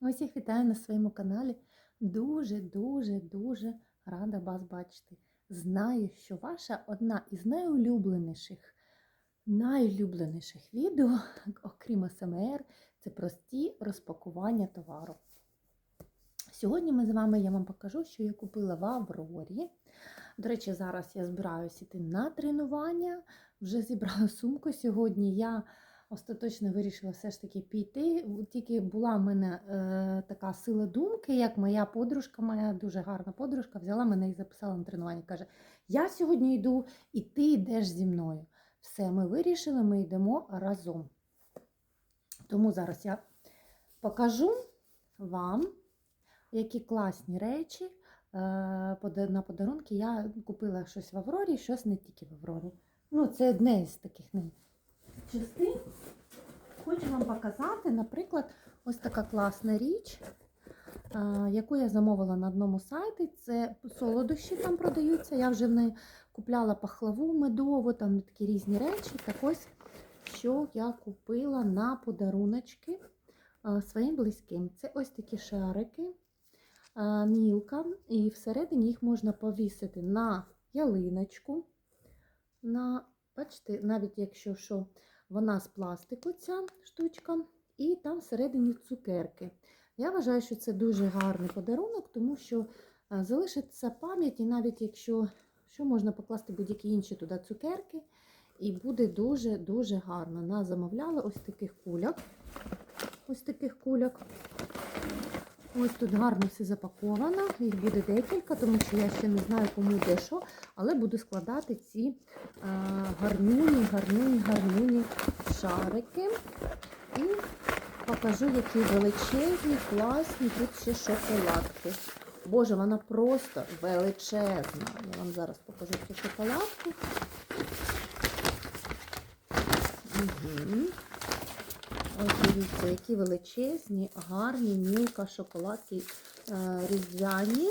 Усіх вітаю на своєму каналі. Дуже, дуже, дуже рада вас бачити. Знаю, що ваша одна із найулюбленіших, найулюбленіших відео, окрім СМР, це прості розпакування товару. Сьогодні ми з вами я вам покажу, що я купила в Аврорі. До речі, зараз я збираюся йти на тренування. Вже зібрала сумку. Сьогодні я остаточно вирішила все ж таки піти. Тільки була в мене е, така сила думки, як моя подружка, моя дуже гарна подружка, взяла мене і записала на тренування. Каже: Я сьогодні йду, і ти йдеш зі мною. Все, ми вирішили, ми йдемо разом. Тому зараз я покажу вам, які класні речі. е, На подарунки я купила щось в Аврорі, щось не тільки в Аврорі. Ну, це одне з таких не частин. Хочу вам показати, наприклад, ось така класна річ, яку я замовила на одному сайті. Це солодощі там продаються. Я вже в неї купляла пахлаву медову, там такі різні речі. Так ось, що я купила на подаруночки своїм близьким. Це ось такі шарики, мілка, і всередині їх можна повісити на ялиночку. На, бачите, навіть якщо що, вона з пластику, ця штучка, і там всередині цукерки. Я вважаю, що це дуже гарний подарунок, тому що е, залишиться пам'ять, і навіть якщо що можна покласти будь-які інші туди цукерки, і буде дуже-дуже гарно. Нас замовляли ось таких кульок. Ось таких кульок. Ось тут гарно все запаковано. Їх буде декілька, тому що я ще не знаю, кому де що, але буду складати ці а, гарнюні, гарнюні, гарнюні шарики. І покажу, які величезні, класні тут ще шоколадки. Боже, вона просто величезна. Я вам зараз покажу цю шоколадку. Угу. Ось дивіться, які величезні, гарні, мілка шоколадки е, різдвяні.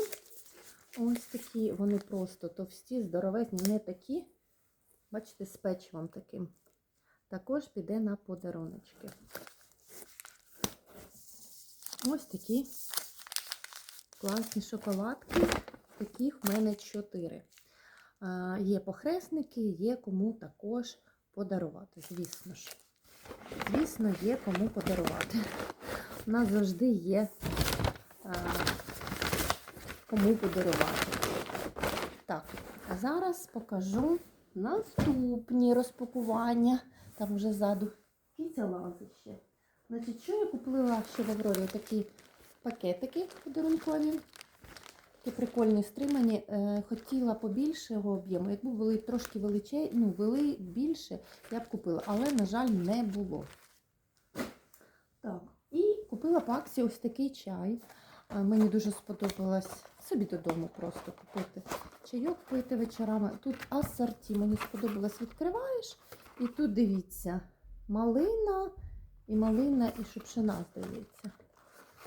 Ось такі, вони просто товсті, здоровезні, не такі. Бачите, з печивом таким. Також піде на подаруночки. Ось такі класні шоколадки. Таких в мене чотири. Е, Є похресники, є кому також подарувати, звісно ж. Звісно, є кому подарувати. У нас завжди є а, кому подарувати. Так, а зараз покажу наступні розпакування. Там вже ззаду кіця лазить ще. Значить, що я купила ще в Аврорі? Такі пакетики подарункові. Такі прикольні стримані. Е, хотіла побільшого об'єму. Якби були трошки величе, ну, були більше, я б купила, але, на жаль, не було. Так, і купила по акції ось такий чай. Е, Мені дуже сподобалось собі додому просто купити. Чайок пити вечорами. Тут асорті, мені сподобалось, відкриваєш. І тут дивіться, малина і малина, і шипшина, здається.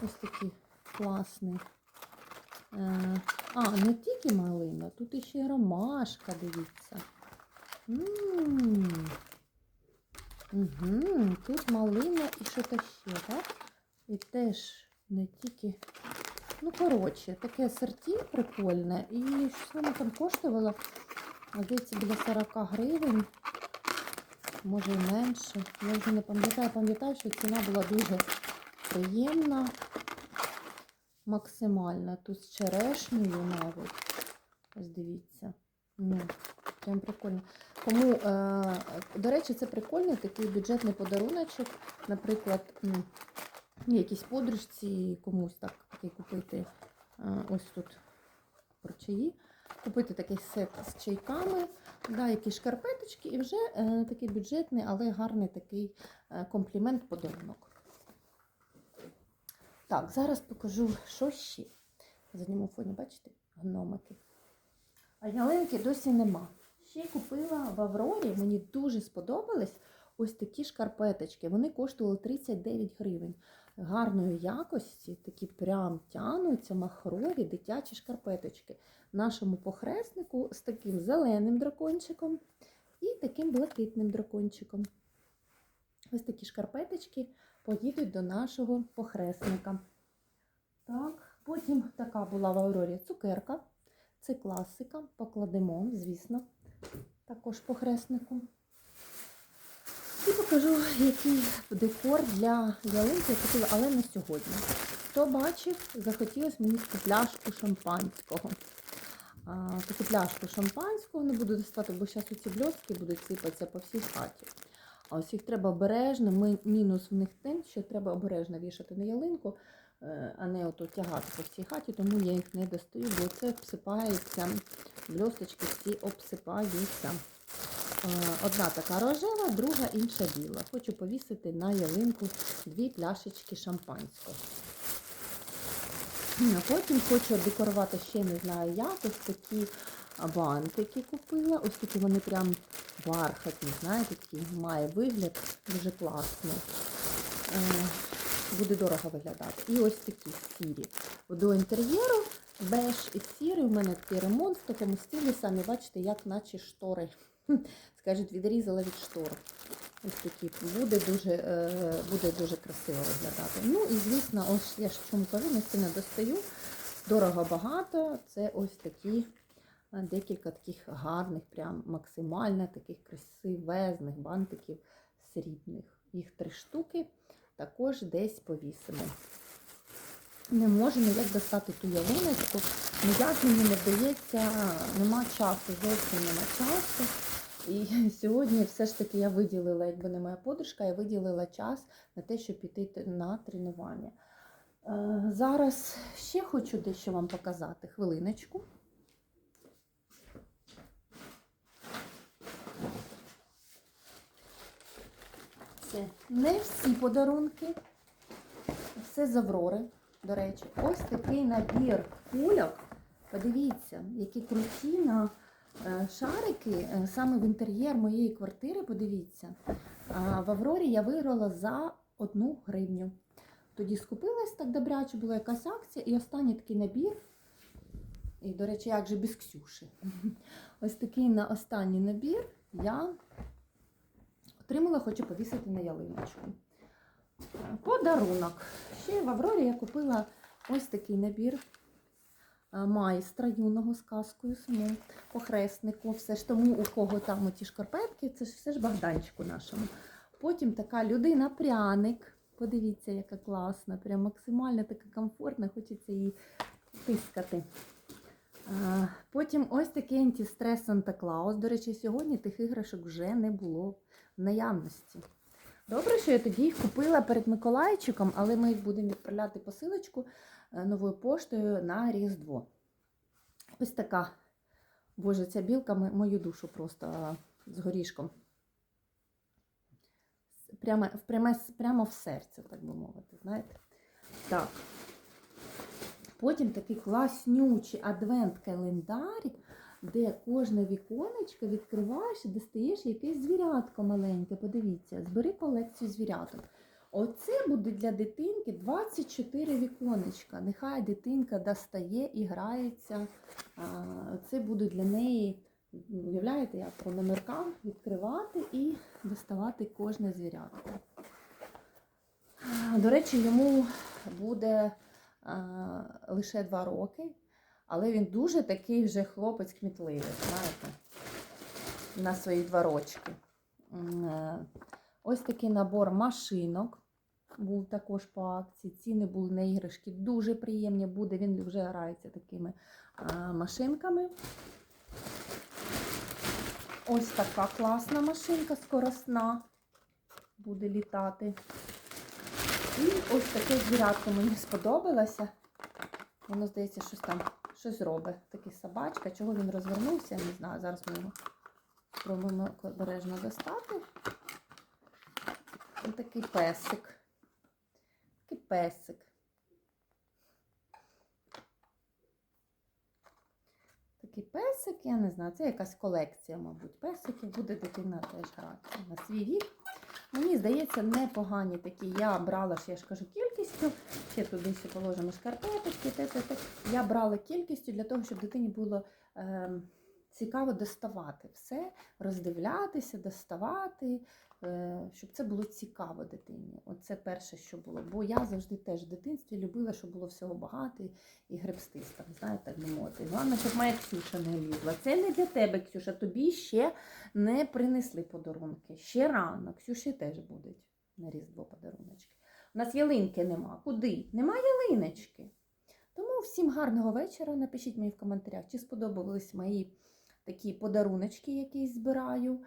Ось такий класний. Е, А, не тільки малина, тут іще ромашка, дивіться. М. Угу, тут малина і що то ще, так? І теж не тільки. Ну, коротше, таке асорті прикольне. І що воно там коштувало? Здається, біля 40 гривень. Може і менше. Я вже не пам'ятаю, пам'ятаю, що ціна була дуже приємна максимальна. Тут з черешнею навіть. Ось дивіться. Ну, прям прикольно. Кому, е, до речі, це прикольний такий бюджетний подаруночок. Наприклад, м, якійсь подружці комусь так такий купити. Е, ось тут про чаї. Купити такий сет з чайками, да, якісь шкарпеточки, і вже е, такий бюджетний, але гарний такий е, комплімент-подарунок. Так, зараз покажу, що ще. На задньому фоні, бачите, гномики. А ялинки досі нема. Ще купила в Аврорі, мені дуже сподобались ось такі шкарпеточки. Вони коштували 39 гривень. Гарної якості, такі прям тянуться, махрові дитячі шкарпеточки. Нашому похреснику з таким зеленим дракончиком і таким блакитним дракончиком. Ось такі шкарпеточки поїдуть до нашого похресника. Так, потім така була в Аврорі цукерка. Це класика. Покладемо, звісно, також по хреснику. І покажу, який декор для ялинки я купила, але не сьогодні. Хто бачив, захотілося мені пляшку шампанського. Таку пляшку шампанського не буду доставати, бо зараз оці бльостки будуть сипатися по всій хаті. Ось їх треба обережно. Ми, мінус в них тим, що треба обережно вішати на ялинку, е, а не ото тягати по всій хаті, тому я їх не достаю, бо це обсипається, бльосточки всі обсипаються. Е, Одна така рожева, друга інша біла. Хочу повісити на ялинку дві пляшечки шампанського. Потім хочу декорувати ще не знаю як. Ось такі бантики купила. Ось такі вони прям бархатні, знаєте, такий має вигляд дуже класно. Е, Буде дорого виглядати. І ось такі сірі. До інтер'єру беж і сірий. У мене такий ремонт в такому стилі. Самі бачите, як наче штори. Скажуть, відрізала від штор. Ось такі буде дуже, е, буде дуже красиво виглядати. Ну і звісно, ось я ж чому кажу, не сильно достаю. Дорого багато. Це ось такі е, декілька таких гарних, прям максимально таких красивезних бантиків срібних. Їх три штуки також десь повісимо. Не можу ніяк достати ту ялиночку. Ніяк мені не вдається, нема часу, зовсім нема часу. І сьогодні все ж таки я виділила, якби не моя подружка, я виділила час на те, щоб піти на тренування. Е, Зараз ще хочу дещо вам показати. Хвилиночку. Це не всі подарунки. Все з Аврори, до речі. Ось такий набір кульок. Подивіться, які круті на шарики е, саме в інтер'єр моєї квартири. Подивіться. В Аврорі я виграла за одну гривню. Тоді скупилась так добряче, була якась акція, і останній такий набір. І, до речі, як же без Ксюші. Ось такий на останній набір я отримала, хочу повісити на ялиночку. Подарунок. Ще в Аврорі я купила ось такий набір майстра юного з казкою саму по хреснику. Все ж тому, у кого там оті шкарпетки, це ж все ж Богданчику нашому. Потім така людина-пряник. Подивіться, яка класна, прям максимально така комфортна, хочеться її тискати. Потім ось такий антистрес Санта Клаус. До речі, сьогодні тих іграшок вже не було в наявності. Добре, що я тоді їх купила перед Миколайчиком, але ми їх будемо відправляти посилочку е, новою поштою на Різдво. Ось така. Боже, ця білка мою душу просто з горішком. Прямо, в прямо в серце, так би мовити, знаєте. Так. Потім такий класнючий адвент-календар, де кожне віконечко відкриваєш і достаєш якесь звірятко маленьке. Подивіться, збери колекцію звіряток. Оце буде для дитинки 24 віконечка. Нехай дитинка достає і грається. Це буде для неї, уявляєте, як по номеркам відкривати і доставати кожне звірятко. До речі, йому буде лише 2 роки. Але він дуже такий вже хлопець кмітливий, знаєте, на свої два рочки. Е, Ось такий набор машинок був також по акції. Ціни були на іграшки дуже приємні. Буде, він вже грається такими машинками. Ось така класна машинка, скоросна, буде літати. І ось таке звірятко мені сподобалося. Воно, здається, щось там щось робить. Такий собачка. Чого він розвернувся, я не знаю. Зараз ми його спробуємо обережно достати. Ось такий песик. Такий песик. Такий песик, я не знаю, це якась колекція, мабуть, песиків. Буде дитина теж грати на свій вік. Мені здається, непогані такі. Я брала я ж кажу, кількістю. Ще туди ще положимо шкарпеточки. Те, те, те. Я брала кількістю для того, щоб дитині було е, цікаво доставати все, роздивлятися, доставати, щоб це було цікаво дитині. Оце перше, що було. Бо я завжди теж в дитинстві любила, щоб було всього багато і- там, знаєте, так би. Головне, щоб моя Ксюша не лізла. Це не для тебе, Ксюша. Тобі ще не принесли подарунки. Ще рано. Ксюші теж будуть на Різдво подаруночки. У нас ялинки нема. Куди? Нема ялиночки. Тому всім гарного вечора. Напишіть мені в коментарях, чи сподобались мої такі подаруночки, які збираю.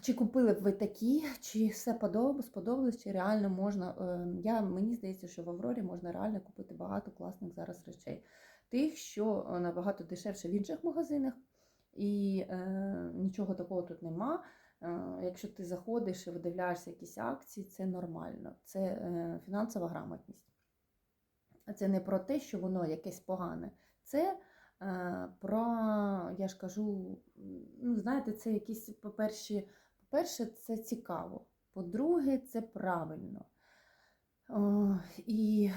Чи купили б ви такі, чи все сподобалось, чи реально можна. е, Я, мені здається, що в Аврорі можна реально купити багато класних зараз речей. Тих, що е, набагато дешевше в інших магазинах, і е, нічого такого тут нема. Е, Якщо ти заходиш і видивляєшся якісь акції, це нормально. Це е, фінансова грамотність. Це не про те, що воно якесь погане. Це про, я ж кажу, ну, знаєте, це якісь, по-перше, по-перше, це цікаво. По-друге, це правильно. І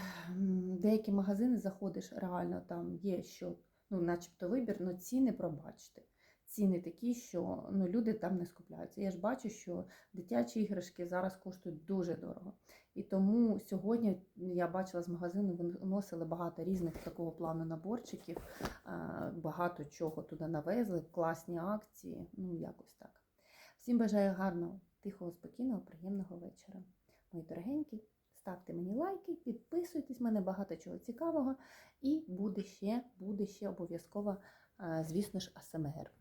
деякі магазини заходиш, реально там є що, ну, начебто вибір, але ціни пробачте. Ціни такі, що ну, люди там не скупляються. Я ж бачу, що дитячі іграшки зараз коштують дуже дорого. І тому сьогодні я бачила з магазину, виносили багато різних такого плану наборчиків, багато чого туди навезли, класні акції, ну якось так. Всім бажаю гарного, тихого, спокійного, приємного вечора. Мої дорогенькі, ставте мені лайки, підписуйтесь, в мене багато чого цікавого. І буде ще, буде ще обов'язково, звісно ж, АСМР.